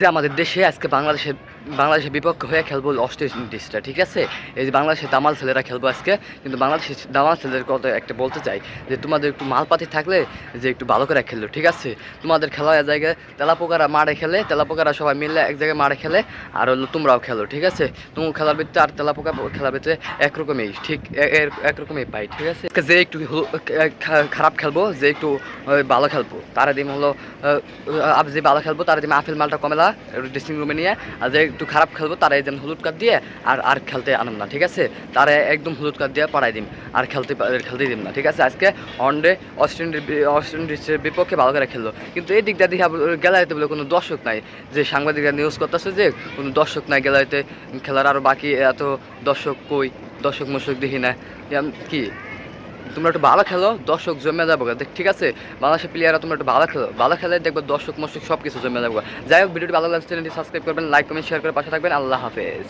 আমাদের দেশে আজকে বাংলাদেশের বাংলাদেশের বিপক্ষে হয়ে খেলব অস্ট ইন্ডিজটা ঠিক আছে? এই যে বাংলাদেশের দামাল ছেলেরা খেলব আজকে, কিন্তু বাংলাদেশের দামাল ছেলেদের কথা একটা বলতে চাই, যে তোমাদের একটু মালপাতি থাকলে যে একটু ভালো করে খেললো, ঠিক আছে? তোমাদের খেলা এক জায়গায় তেলাপোকারা মারে খেলে, তেলাপোকারা সবাই মিলে এক জায়গায় মারে খেলে, আর হলো তোমরাও খেলো, ঠিক আছে? তুমি খেলার ভিতরে আর তেলাপোকা খেলার ভিতরে একরকমই, ঠিক একরকমই পাই, ঠিক আছে? যে একটু খারাপ খেলব, যে একটু ভালো খেলব, তারা দিন হলো যে ভালো খেলব, তারা দিন আফেল মালটা কমেলা ড্রেসিং রুমে নিয়ে, আর যে একটু খারাপ খেলব, তারা যেন হলুদ কার্ড দিয়ে আর আর খেলতে আনন্দ না, ঠিক আছে? তারা একদম হলুদ কার্ড দিয়ে পাড়াই দিম, আর খেলতে খেলতে দিম না, ঠিক আছে? আজকে ওয়ানডে অস্ট্রেলিয়ার অস্ট্রেলিয়ার বিপক্ষে ভালো করে খেললো, কিন্তু এই দিকটা দেখে গ্যালারিতে বলে কোনো দর্শক নাই, যে সাংবাদিকরা নিউজ করতেছে যে কোনো দর্শক নাই গ্যালারিতে খেলার আরও বাকি এত দর্শক কই? দর্শক মর্শক দেখি না কি? তোমরা একটু ভালো খেলো, দর্শক জমে যাব দেখ- ঠিক আছে? বাংলাদেশের প্লেয়াররা তোমরা একটু ভালো খেলো। ভালো খেলে দেখবে দর্শক মর্শক সব কিছু জমে যাব যাই হোক, ভিডিওটি ভালো লাগছে চ্যানেলটি সাবস্ক্রাইব করবেন লাইক কমেন্ট শেয়ার করে পাশে থাকবেন। আল্লাহ হাফেজ।